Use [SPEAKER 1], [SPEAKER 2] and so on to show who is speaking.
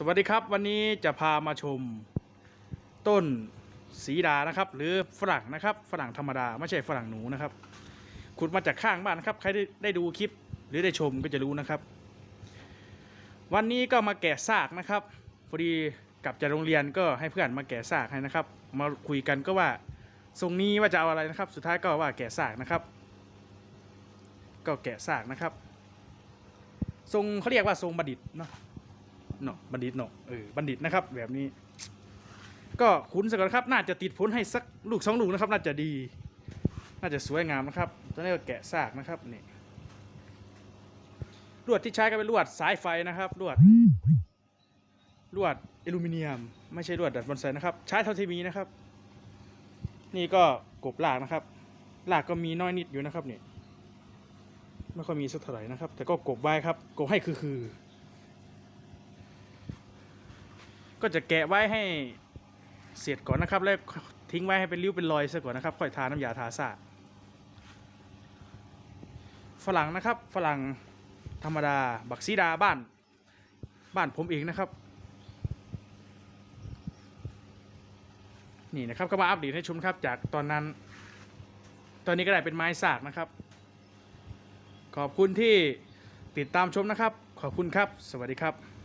[SPEAKER 1] สวัสดีครับวันนี้จะพามาชมต้นสีดานะครับ หรือฝรั่งนะครับฝรั่งธรรมดาไม่ใช่ฝรั่งหนูนะครับขุดมาจากข้างบ้านนะครับ ใครได้ได้ดูคลิปหรือได้ชมก็จะรู้นะครับ วันนี้ก็มาแกะซากนะครับพอดีกลับจากโรงเรียนก็ให้เพื่อนมาแกะซากให้นะครับ มาคุยกันก็ว่าทรงนี้ว่าจะเอาอะไรนะครับ สุดท้ายก็ว่าแกะซากนะครับ ก็แกะซากนะครับ ทรงเขาเรียกว่าทรงบัณฑิตเนาะ เนาะบัณฑิตเนาะเออบัณฑิตนะครับ แบบนี้ ก็คุ้นสักก่อนครับ น่าจะติดผลให้สักลูกสองลูกนะครับ น่าจะดี น่าจะสวยงามนะครับตอนนี้ก็แกะซากนะครับนี่ลวดที่ใช้ก็เป็นลวดสายไฟนะครับลวดลวดอลูมิเนียม ไม่ใช่ลวดดัดบอนไซนะครับ ใช้เท่าที่มีนะครับ นี่ก็กบลากนะครับลากก็มีน้อยนิดอยู่นะครับนี่ไม่ค่อยมีสักเท่าไหร่นะครับ แต่ก็กบไว้ครับกบให้คือคือ ก็จะแกะไว้ให้เสร็จก่อนนะครับ แล้วทิ้งไว้ให้เป็นริ้วเป็นรอยซะก่อนนะครับ ค่อยทาน้ำยาทาซาฝรั่งนะครับฝรั่งธรรมดา บักซีดาบ้าน บ้านผมเองนะครับ นี่นะครับก็มาอัปเดตให้ชมครับจากตอนนั้น ตอนนี้ก็ได้เป็นไม้สากนะครับ ขอบคุณที่ติดตามชมนะครับ ขอบคุณครับ สวัสดีครับ